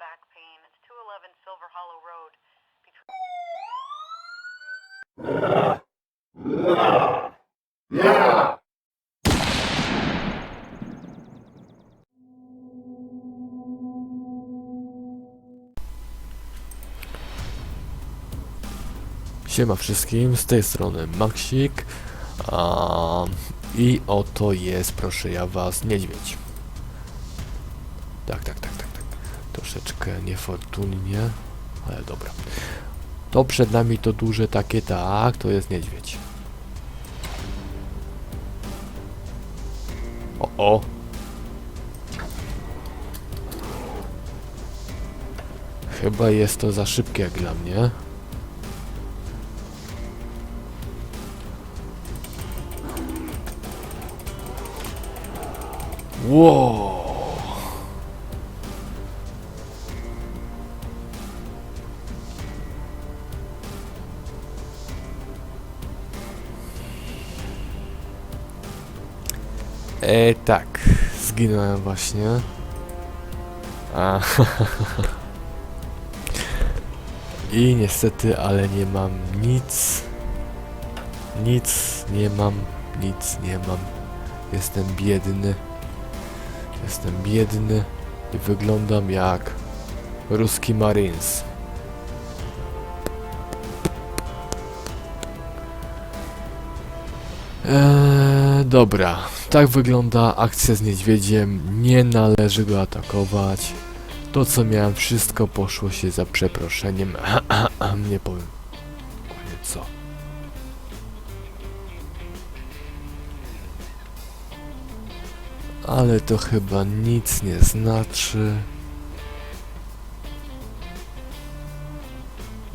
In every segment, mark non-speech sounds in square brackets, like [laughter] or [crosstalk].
Alpine. It's 211 Silver Hollow Road. Siema wszystkim, z tej strony Maxik a, i oto jest, proszę ja was, niedźwiedź. Tak, tak, tak, tak, tak. Troszeczkę niefortunnie, ale dobra. To przed nami to duże takie, tak, to jest niedźwiedź. O, o. Chyba jest to za szybkie jak dla mnie. Wow. E, tak, zginąłem właśnie. A, I niestety, ale nie mam nic. Nic nie mam, nic nie mam. Jestem biedny. Jestem biedny i wyglądam jak ruski Marines. Eee, dobra, tak wygląda akcja z niedźwiedziem. Nie należy go atakować. To co miałem, wszystko poszło się za przeproszeniem. [clears throat] nie powiem. Co. Ale to chyba nic nie znaczy.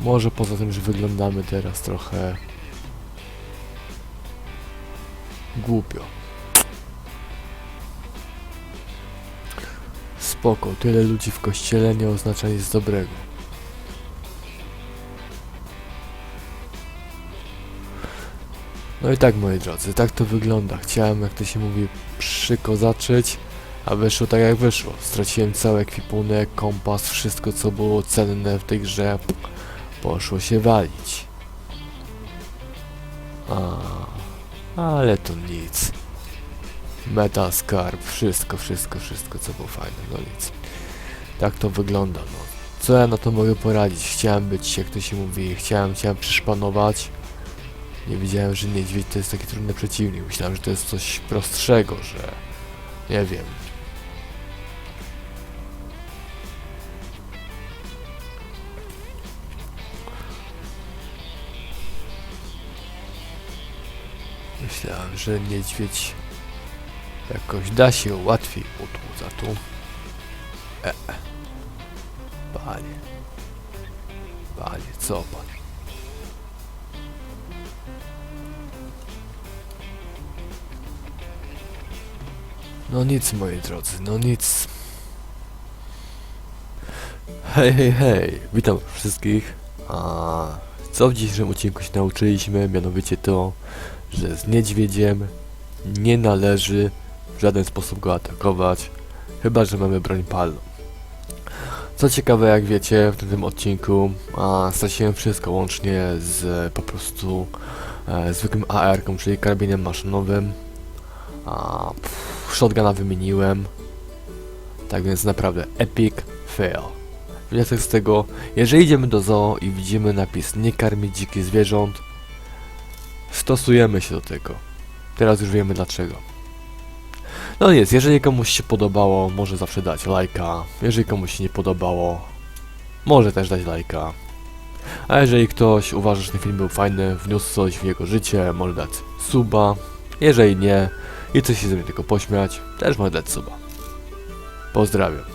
Może poza tym, że wyglądamy teraz trochę głupio. Spoko, tyle ludzi w kościele nie oznacza nic dobrego. No i tak moi drodzy, tak to wygląda. Chciałem, jak to się mówi, przykozaczyć, a wyszło tak jak wyszło. Straciłem cały ekwipunek, kompas, wszystko co było cenne w tej grze. Poszło się walić. A, ale to nic. Metal Scarb, wszystko, wszystko, wszystko co było fajne, no nic. Tak to wygląda, no. Co ja na to mogę poradzić? Chciałem być, jak to się mówi, chciałem, chciałem przyszpanować. Nie wiedziałem, że niedźwiedź to jest taki trudny przeciwnik. Myślałem, że to jest coś prostszego, że... Nie wiem. Myślałem, że niedźwiedź jakoś da się łatwiej utłuc, a tu... E. Panie. Panie, co pan? No nic, moi drodzy, no nic. Hej, hej, hej, witam wszystkich. A co w dzisiejszym odcinku się nauczyliśmy? Mianowicie to, że z niedźwiedziem nie należy w żaden sposób go atakować, chyba że mamy broń palną. Co ciekawe, jak wiecie, w tym odcinku a, straciłem wszystko łącznie z po prostu e, zwykłym AR-ką, czyli karabinem maszynowym. A, pff, shotguna wymieniłem. Tak więc naprawdę epic fail. Wniosek z tego, jeżeli idziemy do zoo i widzimy napis nie karmić dzikich zwierząt, stosujemy się do tego. Teraz już wiemy dlaczego. No nic, jeżeli komuś się podobało, może zawsze dać lajka. Jeżeli komuś się nie podobało, może też dać lajka. A jeżeli ktoś uważa, że ten film był fajny, wniósł coś w jego życie, może dać suba. Jeżeli nie i chce się ze mnie tylko pośmiać, też może dać suba. Pozdrawiam.